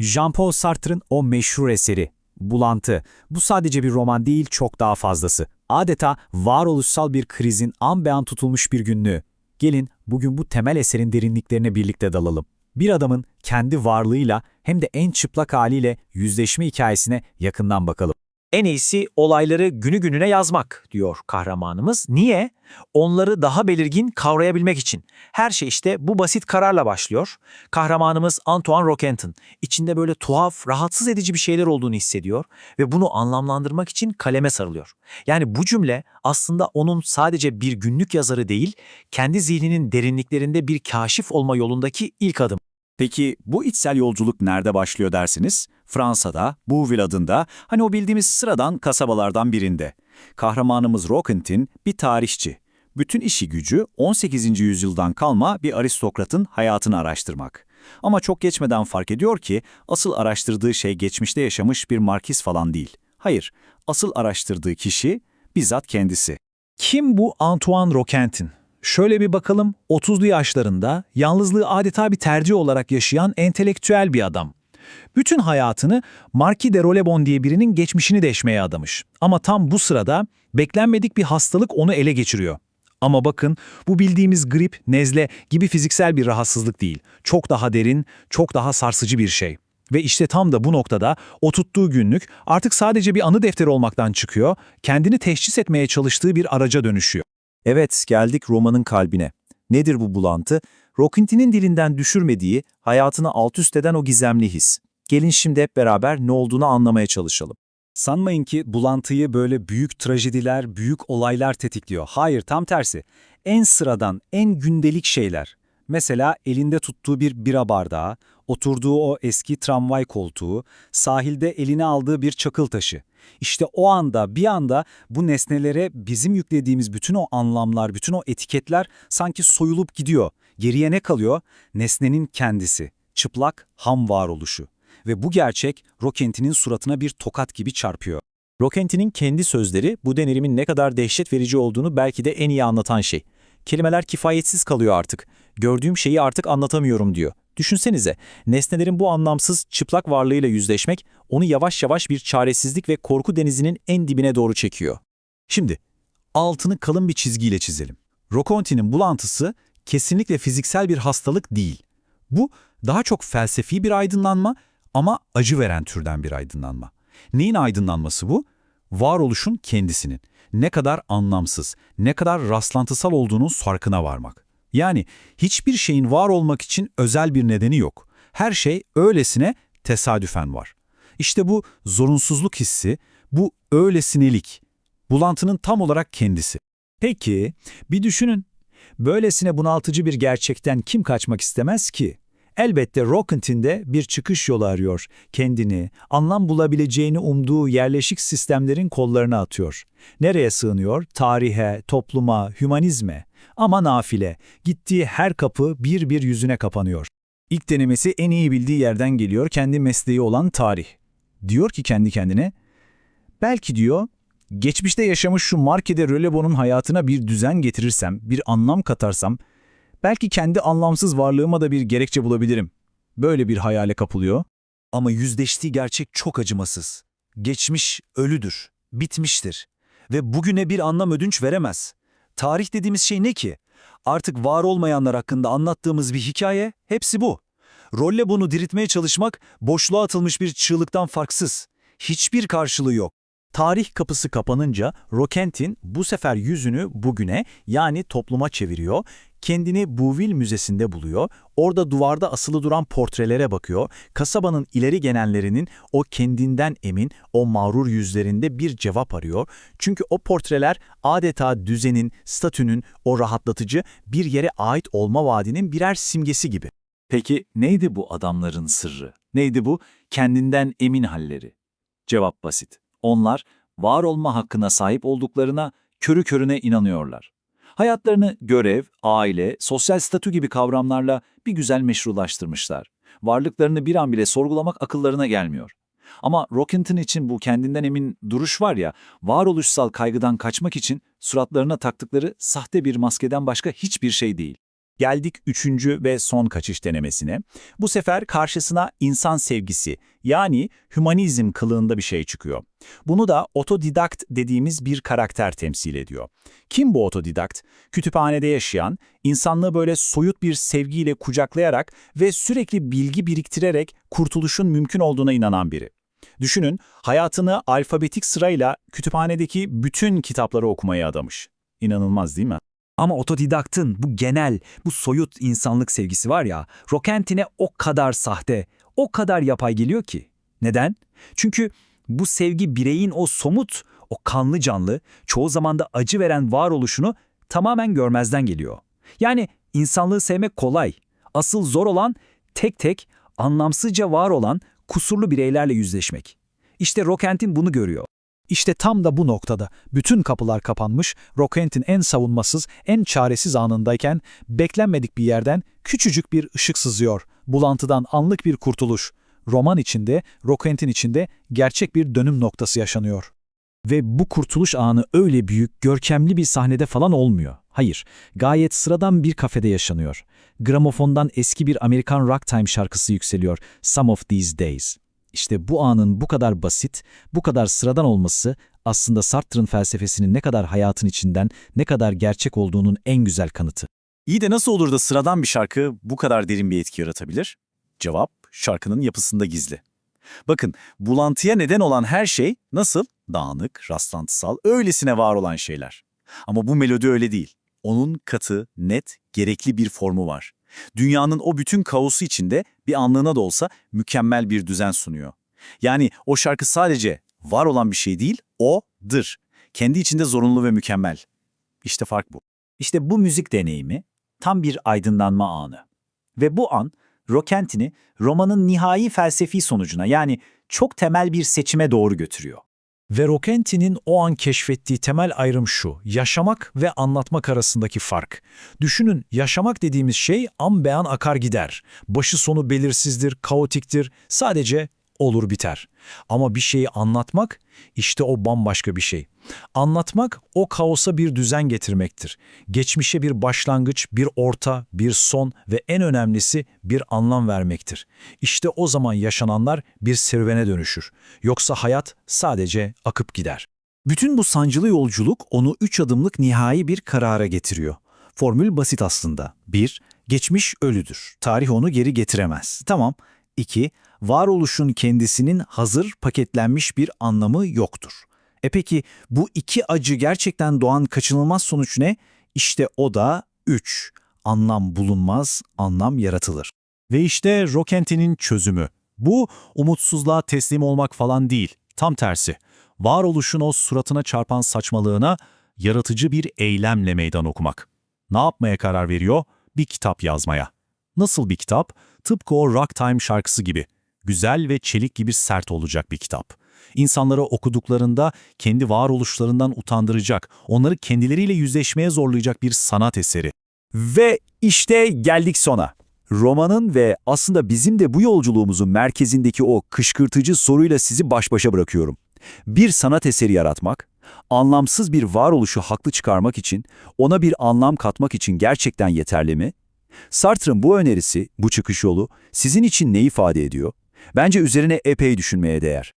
Jean-Paul Sartre'ın o meşhur eseri, Bulantı. Bu sadece bir roman değil, çok daha fazlası. Adeta varoluşsal bir krizin an be an tutulmuş bir günlüğü. Gelin bugün bu temel eserin derinliklerine birlikte dalalım. Bir adamın kendi varlığıyla hem de en çıplak haliyle yüzleşme hikayesine yakından bakalım. En iyisi olayları günü gününe yazmak diyor kahramanımız. Niye? Onları daha belirgin kavrayabilmek için. Her şey işte bu basit kararla başlıyor. Kahramanımız Antoine Roquentin içinde böyle tuhaf, rahatsız edici bir şeyler olduğunu hissediyor ve bunu anlamlandırmak için kaleme sarılıyor. Yani bu cümle aslında onun sadece bir günlük yazarı değil, kendi zihninin derinliklerinde bir kaşif olma yolundaki ilk adım. Peki bu içsel yolculuk nerede başlıyor dersiniz? Fransa'da, Bouville adında, hani o bildiğimiz sıradan kasabalardan birinde. Kahramanımız Roquentin bir tarihçi. Bütün işi gücü 18. yüzyıldan kalma bir aristokratın hayatını araştırmak. Ama çok geçmeden fark ediyor ki asıl araştırdığı şey geçmişte yaşamış bir markiz falan değil. Hayır, asıl araştırdığı kişi bizzat kendisi. Kim bu Antoine Roquentin? Şöyle bir bakalım, 30'lu yaşlarında yalnızlığı adeta bir tercih olarak yaşayan entelektüel bir adam. Bütün hayatını Marquis de Rolebon diye birinin geçmişini deşmeye adamış. Ama tam bu sırada beklenmedik bir hastalık onu ele geçiriyor. Ama bakın bu bildiğimiz grip, nezle gibi fiziksel bir rahatsızlık değil. Çok daha derin, çok daha sarsıcı bir şey. Ve işte tam da bu noktada o tuttuğu günlük artık sadece bir anı defteri olmaktan çıkıyor, kendini teşhis etmeye çalıştığı bir araca dönüşüyor. Evet, geldik romanın kalbine. Nedir bu bulantı? Roquentin'in dilinden düşürmediği, hayatını alt üst eden o gizemli his. Gelin şimdi hep beraber ne olduğunu anlamaya çalışalım. Sanmayın ki bulantıyı böyle büyük trajediler, büyük olaylar tetikliyor. Hayır, tam tersi. En sıradan, en gündelik şeyler. Mesela elinde tuttuğu bir bira bardağı, oturduğu o eski tramvay koltuğu, sahilde eline aldığı bir çakıl taşı. İşte o anda, bir anda bu nesnelere bizim yüklediğimiz bütün o anlamlar, bütün o etiketler sanki soyulup gidiyor. Geriye ne kalıyor? Nesnenin kendisi, çıplak, ham varoluşu. Ve bu gerçek Rokentin'in suratına bir tokat gibi çarpıyor. Rokentin'in kendi sözleri bu denerimin ne kadar dehşet verici olduğunu belki de en iyi anlatan şey. Kelimeler kifayetsiz kalıyor artık. Gördüğüm şeyi artık anlatamıyorum diyor. Düşünsenize, nesnelerin bu anlamsız, çıplak varlığıyla yüzleşmek onu yavaş yavaş bir çaresizlik ve korku denizinin en dibine doğru çekiyor. Şimdi altını kalın bir çizgiyle çizelim. Rokonti'nin bulantısı kesinlikle fiziksel bir hastalık değil. Bu daha çok felsefi bir aydınlanma ama acı veren türden bir aydınlanma. Neyin aydınlanması bu? Varoluşun kendisinin. Ne kadar anlamsız, ne kadar rastlantısal olduğunun farkına varmak. Yani hiçbir şeyin var olmak için özel bir nedeni yok. Her şey öylesine tesadüfen var. İşte bu zorunsuzluk hissi, bu öylesinelik, bulantının tam olarak kendisi. Peki, bir düşünün. Böylesine bunaltıcı bir gerçekten kim kaçmak istemez ki? Elbette Rockent'in bir çıkış yolu arıyor. Kendini, anlam bulabileceğini umduğu yerleşik sistemlerin kollarına atıyor. Nereye sığınıyor? Tarihe, topluma, hümanizme. Ama nafile, gittiği her kapı bir bir yüzüne kapanıyor. İlk denemesi en iyi bildiği yerden geliyor, kendi mesleği olan tarih. Diyor ki kendi kendine, belki diyor, geçmişte yaşamış şu Marquis de Rolebon'un hayatına bir düzen getirirsem, bir anlam katarsam, belki kendi anlamsız varlığıma da bir gerekçe bulabilirim. Böyle bir hayale kapılıyor. Ama yüzleştiği gerçek çok acımasız. Geçmiş ölüdür, bitmiştir ve bugüne bir anlam ödünç veremez. Tarih dediğimiz şey ne ki? Artık var olmayanlar hakkında anlattığımız bir hikaye, hepsi bu. Rolle bunu diriltmeye çalışmak, boşluğa atılmış bir çığlıktan farksız. Hiçbir karşılığı yok. Tarih kapısı kapanınca Rokentin bu sefer yüzünü bugüne yani topluma çeviriyor, kendini Bouville Müzesi'nde buluyor, orada duvarda asılı duran portrelere bakıyor, kasabanın ileri gelenlerinin o kendinden emin, o mağrur yüzlerinde bir cevap arıyor. Çünkü o portreler adeta düzenin, statünün, o rahatlatıcı bir yere ait olma vaadinin birer simgesi gibi. Peki neydi bu adamların sırrı? Neydi bu kendinden emin halleri? Cevap basit. Onlar var olma hakkına sahip olduklarına körü körüne inanıyorlar. Hayatlarını görev, aile, sosyal statü gibi kavramlarla bir güzel meşrulaştırmışlar. Varlıklarını bir an bile sorgulamak akıllarına gelmiyor. Ama Rockington için bu kendinden emin duruş var ya, varoluşsal kaygıdan kaçmak için suratlarına taktıkları sahte bir maskeden başka hiçbir şey değil. Geldik üçüncü ve son kaçış denemesine. Bu sefer karşısına insan sevgisi yani hümanizm kılığında bir şey çıkıyor. Bunu da otodidakt dediğimiz bir karakter temsil ediyor. Kim bu otodidakt? Kütüphanede yaşayan, insanlığı böyle soyut bir sevgiyle kucaklayarak ve sürekli bilgi biriktirerek kurtuluşun mümkün olduğuna inanan biri. Düşünün, hayatını alfabetik sırayla kütüphanedeki bütün kitapları okumaya adamış. İnanılmaz değil mi? Ama otodidaktın bu genel, bu soyut insanlık sevgisi var ya, Rokentine o kadar sahte, o kadar yapay geliyor ki. Neden? Çünkü bu sevgi bireyin o somut, o kanlı canlı, çoğu zaman da acı veren varoluşunu tamamen görmezden geliyor. Yani insanlığı sevmek kolay. Asıl zor olan tek tek, anlamsızca var olan kusurlu bireylerle yüzleşmek. İşte Rokent'in bunu görüyor. İşte tam da bu noktada bütün kapılar kapanmış, Rokent'in en savunmasız, en çaresiz anındayken beklenmedik bir yerden küçücük bir ışık sızıyor. Bulantıdan anlık bir kurtuluş. Roman içinde, Rokent'in içinde gerçek bir dönüm noktası yaşanıyor. Ve bu kurtuluş anı öyle büyük, görkemli bir sahnede falan olmuyor. Hayır, gayet sıradan bir kafede yaşanıyor. Gramofondan eski bir Amerikan ragtime şarkısı yükseliyor, Some of These Days. İşte bu anın bu kadar basit, bu kadar sıradan olması aslında Sartre'ın felsefesinin ne kadar hayatın içinden, ne kadar gerçek olduğunun en güzel kanıtı. İyi de nasıl olur da sıradan bir şarkı bu kadar derin bir etki yaratabilir? Cevap, şarkının yapısında gizli. Bakın, bulantıya neden olan her şey nasıl? Dağınık, rastlantısal, öylesine var olan şeyler. Ama bu melodi öyle değil. Onun katı, net, gerekli bir formu var. Dünyanın o bütün kaosu içinde bir anlığına da olsa mükemmel bir düzen sunuyor. Yani o şarkı sadece var olan bir şey değil, o-dır. Kendi içinde zorunlu ve mükemmel. İşte fark bu. İşte bu müzik deneyimi tam bir aydınlanma anı. Ve bu an Rokentini romanın nihai felsefi sonucuna yani çok temel bir seçime doğru götürüyor. Ve Rokenti'nin o an keşfettiği temel ayrım şu, yaşamak ve anlatmak arasındaki fark. Düşünün, yaşamak dediğimiz şey an beyan akar gider. Başı sonu belirsizdir, kaotiktir, sadece olur biter. Ama bir şeyi anlatmak, işte o bambaşka bir şey. Anlatmak, o kaosa bir düzen getirmektir. Geçmişe bir başlangıç, bir orta, bir son ve en önemlisi bir anlam vermektir. İşte o zaman yaşananlar bir serüvene dönüşür. Yoksa hayat sadece akıp gider. Bütün bu sancılı yolculuk onu üç adımlık nihai bir karara getiriyor. Formül basit aslında. 1. Geçmiş ölüdür. Tarih onu geri getiremez. Tamam. 2. Varoluşun kendisinin hazır paketlenmiş bir anlamı yoktur. E peki bu iki acı gerçekten doğan kaçınılmaz sonuç ne? İşte o da 3. Anlam bulunmaz, anlam yaratılır. Ve işte Rokenti'nin çözümü. Bu umutsuzluğa teslim olmak falan değil. Tam tersi. Varoluşun o suratına çarpan saçmalığına yaratıcı bir eylemle meydan okumak. Ne yapmaya karar veriyor? Bir kitap yazmaya. Nasıl bir kitap? Tıpkı o Ragtime şarkısı gibi. Güzel ve çelik gibi sert olacak bir kitap. İnsanlara okuduklarında kendi varoluşlarından utandıracak, onları kendileriyle yüzleşmeye zorlayacak bir sanat eseri. Ve işte geldik sona. Romanın ve aslında bizim de bu yolculuğumuzun merkezindeki o kışkırtıcı soruyla sizi baş başa bırakıyorum. Bir sanat eseri yaratmak, anlamsız bir varoluşu haklı çıkarmak için, ona bir anlam katmak için gerçekten yeterli mi? Sartre'ın bu önerisi, bu çıkış yolu sizin için ne ifade ediyor? Bence üzerine epey düşünmeye değer.